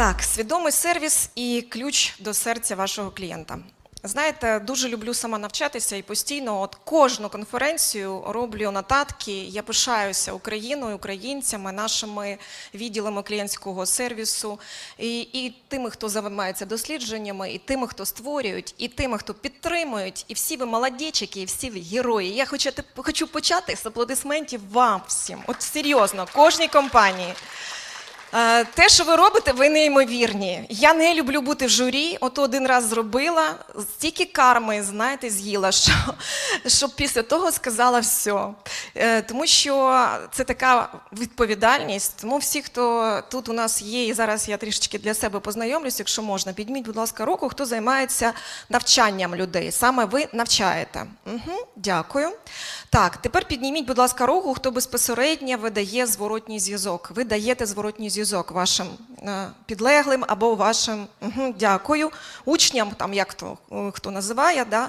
Так, свідомий сервіс і ключ до серця вашого клієнта. Знаєте, дуже люблю сама навчатися і постійно, от кожну конференцію роблю нотатки. Я пишаюся Україною, українцями, нашими відділами клієнтського сервісу, і, і тими, хто займається дослідженнями, і тими, хто створюють, і тими, хто підтримують. І всі ви молодечики, і всі ви герої. Я хочу, хочу почати з аплодисментів вам всім. От серйозно, кожній компанії. Е, Те, що ви робите, ви неймовірні. Я не люблю бути в журі. От один раз зробила, стільки карми, знаєте, з'їла, що, що після того сказала все. Тому що це така відповідальність. Тому всі, хто тут у нас є, і зараз я трішечки для себе познайомлюсь, якщо можна, підміть, будь ласка, руку, хто займається навчанням людей. Саме ви навчаєте. Угу, дякую. Так, тепер підніміть, будь ласка, руку, хто безпосередньо видає зворотній зв'язок. Ви даєте зворотній зв'язок вашим е, підлеглим або вашим угу, дякую, учням, там як то хто називає. Да?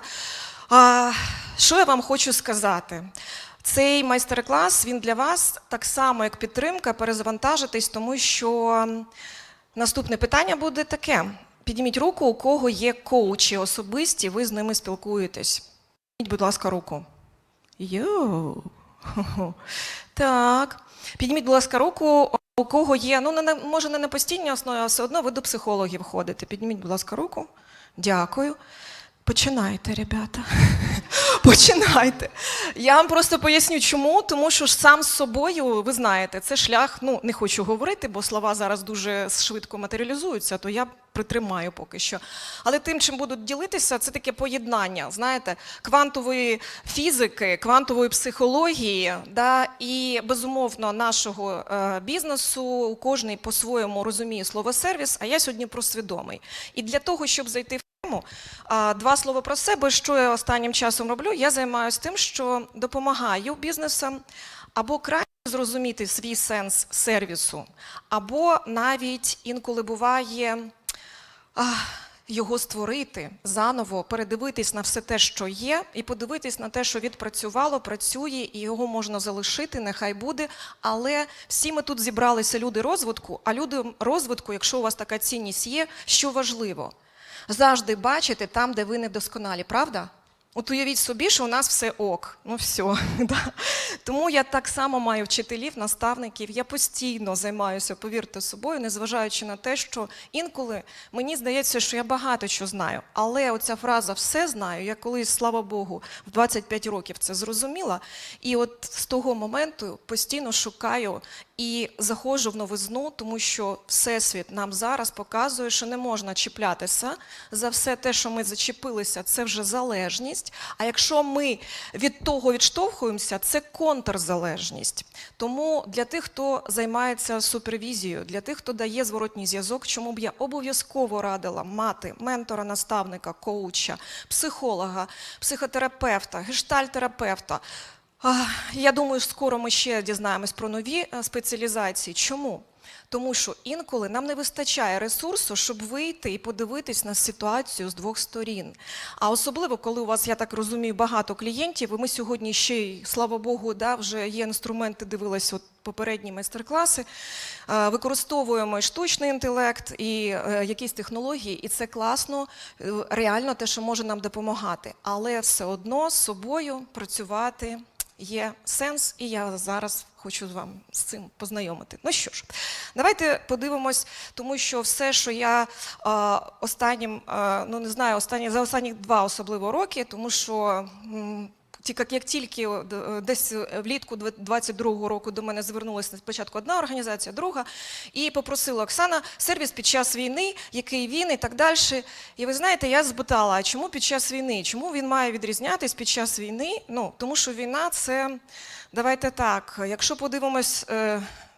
А, що я вам хочу сказати? Цей майстер-клас він для вас так само, як підтримка, перезавантажитись, тому що наступне питання буде таке: підніміть руку, у кого є коучі особисті, ви з ними спілкуєтесь. Підніміть, будь ласка, руку. Йоу. Так. Підніміть, будь ласка, руку, у кого є, ну, не може, не на постійній основі, а все одно ви до психологів ходите. Підніміть, будь ласка, руку. Дякую. Починайте, ребята. Починайте. Я вам просто поясню, чому. Тому що ж сам з собою, ви знаєте, це шлях, ну не хочу говорити, бо слова зараз дуже швидко матеріалізуються, то я притримаю поки що. Але тим, чим будуть ділитися, це таке поєднання, знаєте, квантової фізики, квантової психології, да, і безумовно нашого е, бізнесу. Кожний по-своєму розуміє слово сервіс, а я сьогодні про свідомий. І для того, щоб зайти в тему, Два слова про себе. Що я останнім часом роблю? Я займаюся тим, що допомагаю бізнесам або краще зрозуміти свій сенс сервісу, або навіть інколи буває його створити заново, передивитись на все те, що є, і подивитись на те, що відпрацювало, працює, і його можна залишити, нехай буде. Але всі ми тут зібралися люди розвитку, а люди розвитку, якщо у вас така цінність є, що важливо завжди бачити там, де ви недосконалі, правда? От уявіть собі, що у нас все ок. Ну все. Да. Тому я так само маю вчителів, наставників. Я постійно займаюся, повірте собою, незважаючи на те, що інколи мені здається, що я багато що знаю. Але оця фраза все знаю. Я колись, слава Богу, в 25 років це зрозуміла. І от з того моменту постійно шукаю і заходжу в новизну, тому що Всесвіт нам зараз показує, що не можна чіплятися за все те, що ми зачепилися, це вже залежність. А якщо ми від того відштовхуємося, це контрзалежність. Тому для тих, хто займається супервізією, для тих, хто дає зворотній зв'язок, чому б я обов'язково радила мати ментора, наставника, коуча, психолога, психотерапевта, гештальтерапевта. Я думаю, скоро ми ще дізнаємось про нові е, спеціалізації. Чому? Тому що інколи нам не вистачає ресурсу, щоб вийти і подивитись на ситуацію з двох сторін. А особливо, коли у вас, я так розумію, багато клієнтів, і ми сьогодні ще й, слава Богу, да, вже є інструменти, дивилась от попередні майстер-класи, е, використовуємо і штучний інтелект, і е, якісь технології, і це класно, реально те, що може нам допомагати. Але все одно з собою працювати є сенс, і я зараз хочу вам з цим познайомити. Ну що ж, давайте подивимось, тому що все, що я останнім, ну не знаю, останні за останні два особливо роки, тому що. М, ті- як, тільки е, десь влітку 22-го року до мене звернулася спочатку одна організація, друга, і попросила Оксана сервіс під час війни, який він і так далі. І ви знаєте, я збитала, а чому під час війни? Чому він має відрізнятись під час війни? Ну, тому що війна це, давайте так, якщо подивимось.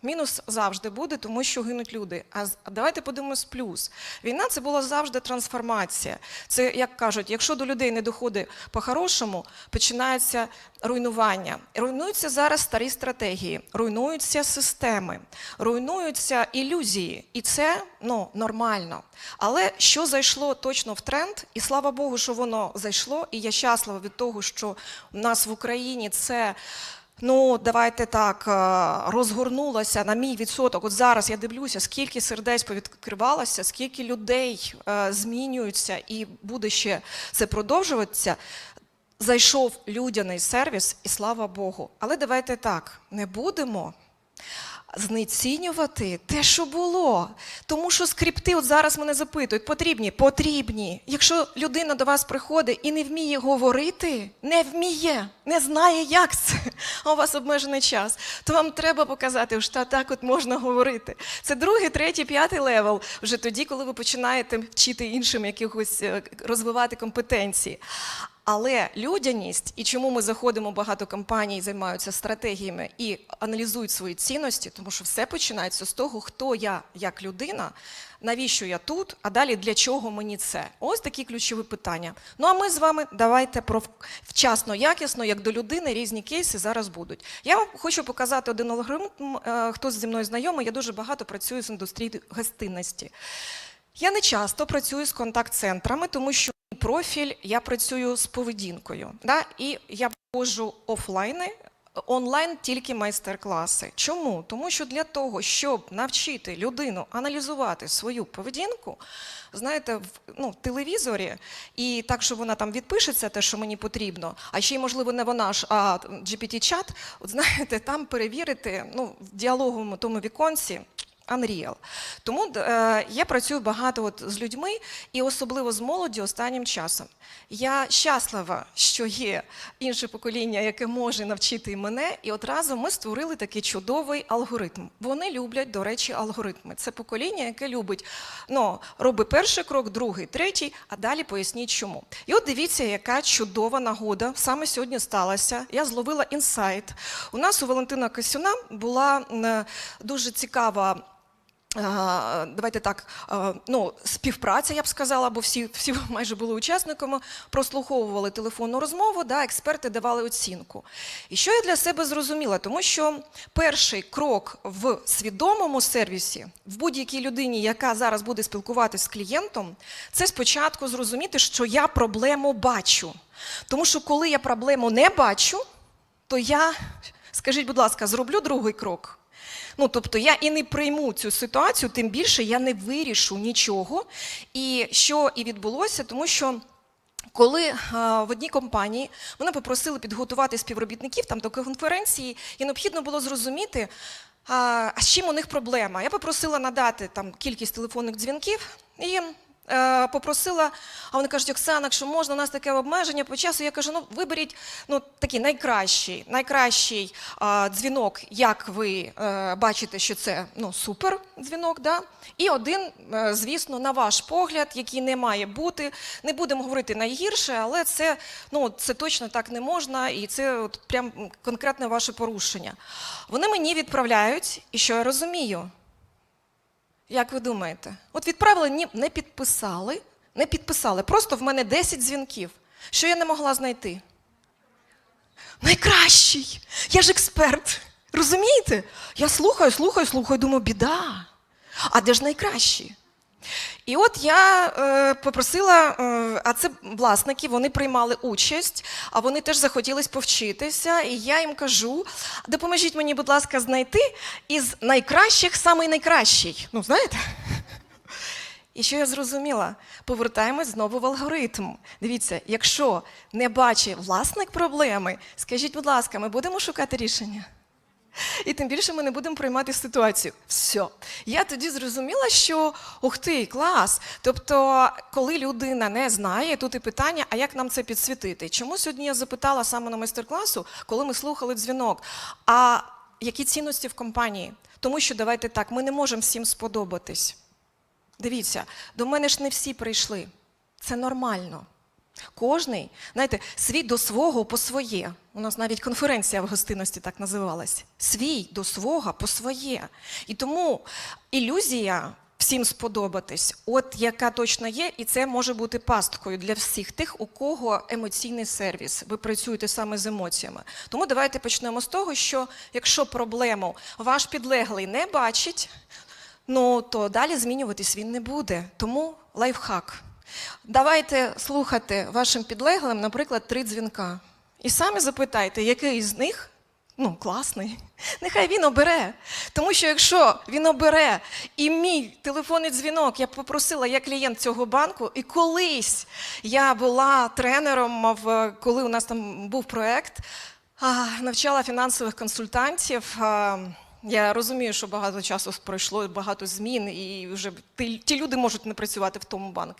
Мінус завжди буде, тому що гинуть люди. А давайте подивимось плюс. Війна це була завжди трансформація. Це як кажуть, якщо до людей не доходить по-хорошому, починається руйнування. Руйнуються зараз старі стратегії, руйнуються системи, руйнуються ілюзії, і це ну нормально. Але що зайшло точно в тренд, і слава Богу, що воно зайшло, і я щаслива від того, що у нас в Україні це. Ну давайте так, е, розгорнулося на мій відсоток. От зараз я дивлюся, скільки сердець повідкривалося, скільки людей е, змінюються і буде ще це продовжуватися. Зайшов людяний сервіс, і слава Богу. Але давайте так, не будемо знецінювати те, що було. Тому що скрипти, от зараз мене запитують, потрібні? Потрібні. Якщо людина до вас приходить і не вміє говорити, не вміє, не знає, як це, а у вас обмежений час, то вам треба показати, що так от можна говорити. Це другий, третій, п'ятий левел. Вже тоді, коли ви починаєте вчити іншим якихось е, розвивати компетенції. Але людяність, і чому ми заходимо багато компаній, займаються стратегіями і аналізують свої цінності, тому що все починається з того, хто я як людина, навіщо я тут, а далі для чого мені це. Ось такі ключові питання. Ну а ми з вами давайте про вчасно, якісно, як до людини, різні кейси зараз будуть. Я вам хочу показати один алгоритм. е, Хто зі мною знайомий, я дуже багато працюю з індустрією гостинності. Я не часто працюю з контакт-центрами, тому що профіль я працюю з поведінкою. Да? І я ввожу офлайни, онлайн тільки майстер-класи. Чому? Тому що для того, щоб навчити людину аналізувати свою поведінку, знаєте, в, ну, телевізорі, і так, що вона там відпишеться, те, що мені потрібно, а ще й, можливо, не вона ж, а GPT-чат, от знаєте, там перевірити ну, в діалоговому тому віконці. Unreal. Тому е, я працюю багато от з людьми і особливо з молоді останнім часом. Я щаслива, що є інше покоління, яке може навчити мене, і от разом ми створили такий чудовий алгоритм. Вони люблять, до речі, алгоритми. Це покоління, яке любить ну, роби перший крок, другий, третій, а далі поясніть чому. І от дивіться, яка чудова нагода саме сьогодні сталася. Я зловила інсайт. У нас у Валентина Касюна була дуже цікава. А, Давайте так, ну, співпраця, я б сказала, бо всі, всі майже були учасниками, прослуховували телефонну розмову, да, експерти давали оцінку. І що я для себе зрозуміла? Тому що перший крок в свідомому сервісі, в будь-якій людині, яка зараз буде спілкуватися з клієнтом, це спочатку зрозуміти, що я проблему бачу. Тому що коли я проблему не бачу, то я, скажіть, будь ласка, зроблю другий крок. Ну, тобто я і не прийму цю ситуацію, тим більше я не вирішу нічого. І що і відбулося, тому що. Коли е, в одній компанії мене попросили підготувати співробітників там до конференції, і необхідно було зрозуміти, а, а з чим у них проблема. Я попросила надати там кількість телефонних дзвінків і е, попросила, а вони кажуть, Оксана, якщо можна, у нас таке обмеження по часу. Я кажу, ну виберіть ну, такий найкращий, найкращий а, дзвінок, як ви е, бачите, що це ну, супер дзвінок. Да? І один, е, звісно, на ваш погляд, який не має бути. Не будемо говорити найгірше, але це, ну, це точно так не можна, і це от прям конкретне ваше порушення. Вони мені відправляють, і що я розумію? Як ви думаєте? От відправили, ні, не підписали, не підписали. Просто в мене 10 дзвінків. Що я не могла знайти? Найкращий! Я ж експерт. Розумієте? Я слухаю, слухаю, слухаю, думаю, біда. А де ж найкращі? І от я е, попросила, е, а це власники, вони приймали участь, а вони теж захотілись повчитися. І я їм кажу: допоможіть мені, будь ласка, знайти із найкращих самий найкращий. Ну, знаєте? І що я зрозуміла? Повертаємось знову в алгоритм. Дивіться, якщо не бачить власник проблеми, скажіть, будь ласка, ми будемо шукати рішення? І тим більше ми не будемо приймати ситуацію. Все. Я тоді зрозуміла, що ух ти, клас. Тобто, коли людина не знає, тут і питання, а як нам це підсвітити? Чому сьогодні я запитала саме на майстер-класу, коли ми слухали дзвінок? А які цінності в компанії? Тому що давайте так, ми не можемо всім сподобатись. Дивіться, до мене ж не всі прийшли. Це нормально. Кожний, знаєте, свій до свого по своє. У нас навіть конференція в гостинності так називалась. Свій до свого по своє. І тому ілюзія всім сподобатись, от яка точно є, і це може бути пасткою для всіх тих, у кого емоційний сервіс. Ви працюєте саме з емоціями. Тому давайте почнемо з того, що якщо проблему ваш підлеглий не бачить, ну то далі змінюватись він не буде. Тому лайфхак. Давайте слухати вашим підлеглим, наприклад, три дзвінка. І самі запитайте, який з них ну, класний. Нехай він обере. Тому що якщо він обере і мій телефонний дзвінок, я попросила, я клієнт цього банку, і колись я була тренером, коли у нас там був проєкт, навчала фінансових консультантів. Я розумію, що багато часу пройшло, багато змін, і вже ті, ті люди можуть не працювати в тому банку.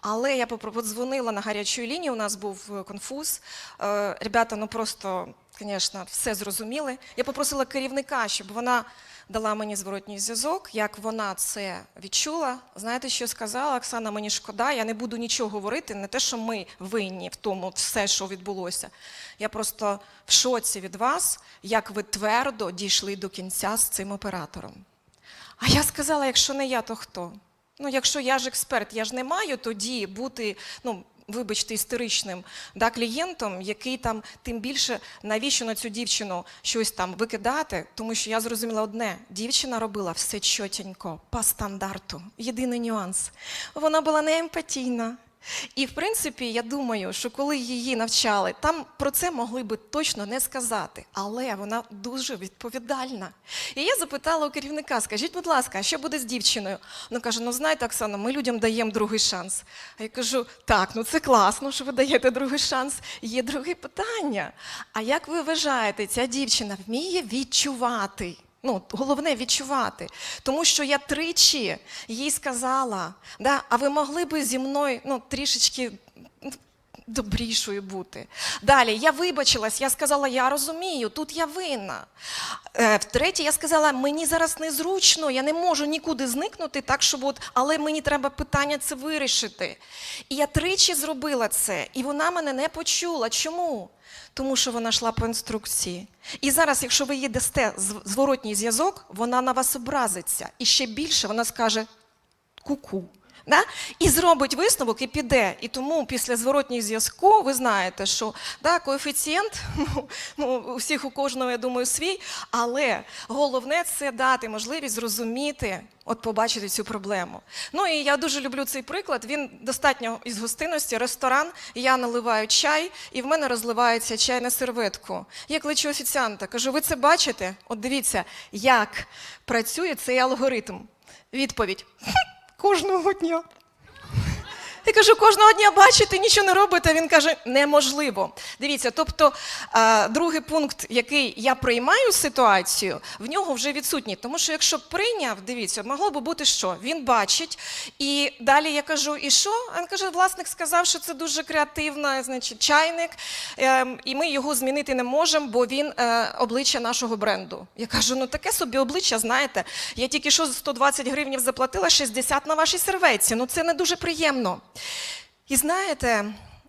Але я подзвонила на гарячу лінію, у нас був е, конфуз. Е, Ребята, ну просто, звісно, все зрозуміли. Я попросила керівника, щоб вона дала мені зворотній зв'язок, як вона це відчула. Знаєте, що сказала? Оксана, мені шкода, я не буду нічого говорити, не те, що ми винні в тому все, що відбулося. Я просто в шоці від вас, як ви твердо дійшли до кінця з цим оператором. А я сказала, якщо не я, то хто? Ну, якщо я ж експерт, я ж не маю тоді бути, ну, вибачте, істеричним да, клієнтом, який там тим більше навіщо на цю дівчину щось там викидати, тому що я зрозуміла одне: дівчина робила все чотенько, по стандарту. Єдиний нюанс. Вона була не емпатійна. І в принципі, я думаю, що коли її навчали, там про це могли би точно не сказати, але вона дуже відповідальна. І я запитала у керівника: скажіть, будь ласка, що буде з дівчиною? Вона каже: ну знаєте, Оксана, ми людям даємо другий шанс. А я кажу: так, ну це класно, що ви даєте другий шанс. Є друге питання. А як ви вважаєте, ця дівчина вміє відчувати? Ну, головне відчувати. Тому що я тричі їй сказала, да, а ви могли би зі мною ну, трішечки добрішою бути. Далі я вибачилась, я сказала, я розумію, тут я винна. Е, втретє, я сказала, мені зараз незручно, я не можу нікуди зникнути, так щоб от, але мені треба питання це вирішити. І я тричі зробила це, і вона мене не почула. Чому? Тому що вона йшла по інструкції. І зараз, якщо ви їй зворотній зв'язок, вона на вас образиться. І ще більше вона скаже ку-ку. Да? І зробить висновок і піде. І тому після зворотнього зв'язку ви знаєте, що да, коефіцієнт ну, ну, у всіх у кожного, я думаю, свій, але головне це дати можливість зрозуміти, от побачити цю проблему. Ну і я дуже люблю цей приклад. Він достатньо із гостинності, ресторан, я наливаю чай, і в мене розливається чай на серветку. Я кличу офіціанта, кажу, ви це бачите? От дивіться, як працює цей алгоритм. Відповідь. «Хм, Кожного дня. Я кажу, кожного дня бачите, нічого не робите. Він каже, неможливо. Дивіться, тобто другий пункт, який я приймаю ситуацію, в нього вже відсутній. Тому що якщо б прийняв, дивіться, могло би бути що? Він бачить, і далі я кажу, і що? Він каже, власник сказав, що це дуже креативно, значить, чайник, е, і ми його змінити не можемо, бо він е, обличчя нашого бренду. Я кажу, ну таке собі обличчя, знаєте, я тільки що 120 гривнів заплатила, 60 на вашій серветці. Ну це не дуже приємно. І знаєте,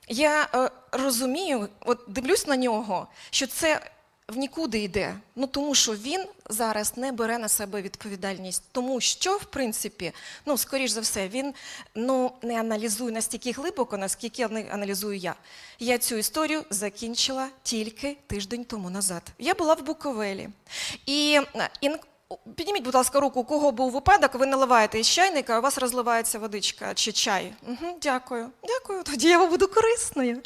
я е, розумію, от дивлюсь на нього, що це в нікуди йде. Ну тому що він зараз не бере на себе відповідальність. Тому що, в принципі, ну скоріш за все, він ну не аналізує настільки глибоко, наскільки аналізую я. Я цю історію закінчила тільки тиждень тому назад. Я була в Буковелі. І, е, Підніміть, будь ласка, руку, у кого був випадок, ви наливаєте із чайника, а у вас розливається водичка чи чай. Угу, дякую. Дякую. Тоді я вам буду корисною.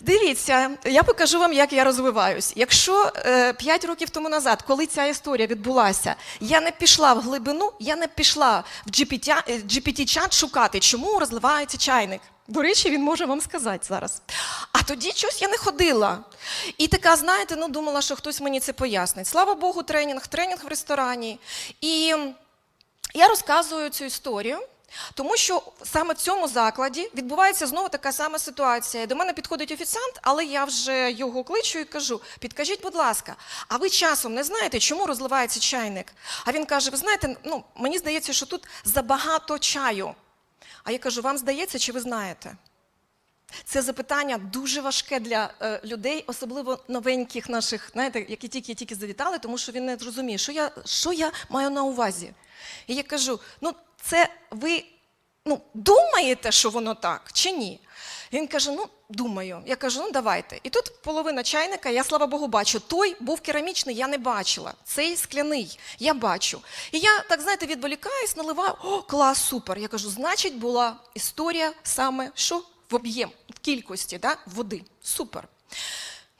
Дивіться, я покажу вам, як я розвиваюсь. Якщо е, 5 років тому назад, коли ця історія відбулася, я не пішла в глибину, я не пішла в GPT, е, GPT-чат шукати, чому розливається чайник. До речі, він може вам сказати зараз. А тоді щось я не ходила. І така, знаєте, ну думала, що хтось мені це пояснить. Слава Богу, тренінг, тренінг в ресторані. І я розказую цю історію. Тому що саме в цьому закладі відбувається знову така сама ситуація. До мене підходить офіціант, але я вже його кличу і кажу: підкажіть, будь ласка, а ви часом не знаєте, чому розливається чайник? А він каже: Ви знаєте, ну мені здається, що тут забагато чаю. А я кажу, вам здається, чи ви знаєте? Це запитання дуже важке для е, людей, особливо новеньких наших, знаєте, які тільки тільки завітали, тому що він не зрозуміє, що я, що я маю на увазі. І я кажу: ну, це ви ну, думаєте, що воно так, чи ні? Він каже: ну, думаю. Я кажу, ну давайте. І тут половина чайника, я слава Богу, бачу. Той був керамічний, я не бачила. Цей скляний, я бачу. І я так, знаєте, відволікаюсь, наливаю. О, клас, супер. Я кажу, значить, була історія саме що? В об'єм, в кількості да, води. Супер.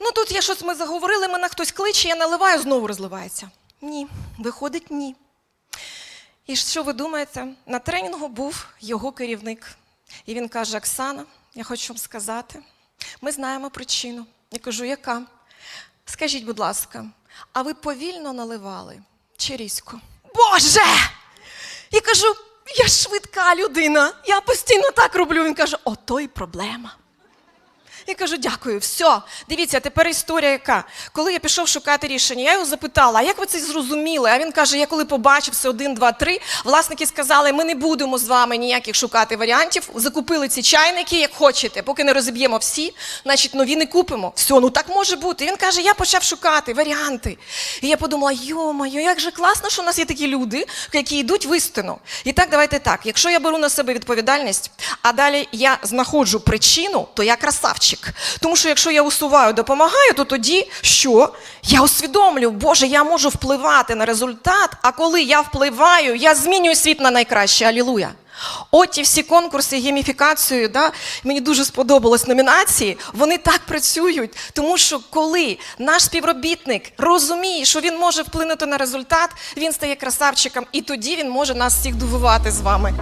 Ну тут я щось ми заговорили, мене хтось кличе, я наливаю, знову розливається. Ні, виходить, ні. І що ви думаєте? На тренінгу був його керівник. І він каже: Оксана, я хочу вам сказати, ми знаємо причину. Я кажу, яка? Скажіть, будь ласка, а ви повільно наливали чи різко? Боже! Я кажу, я швидка людина, я постійно так роблю. Він каже, ото й проблема. Я кажу, дякую, все. Дивіться, тепер історія яка. Коли я пішов шукати рішення, я його запитала, а як ви це зрозуміли? А він каже: я коли побачив це один, два, три, власники сказали, ми не будемо з вами ніяких шукати варіантів. Закупили ці чайники, як хочете, поки не розіб'ємо всі, значить нові не купимо. Все, ну так може бути. І він каже, я почав шукати варіанти. І я подумала, йо-моє, як же класно, що у нас є такі люди, які йдуть в істину. І так, давайте так. Якщо я беру на себе відповідальність, а далі я знаходжу причину, то я красавчик. Тому що якщо я усуваю, допомагаю, то тоді що? Я усвідомлю, Боже, я можу впливати на результат, а коли я впливаю, я змінюю світ на найкраще. Алілуя. От ті всі конкурси гейміфікацією, да, мені дуже сподобалось номінації. Вони так працюють, тому що коли наш співробітник розуміє, що він може вплинути на результат, він стає красавчиком, і тоді він може нас всіх дивувати з вами.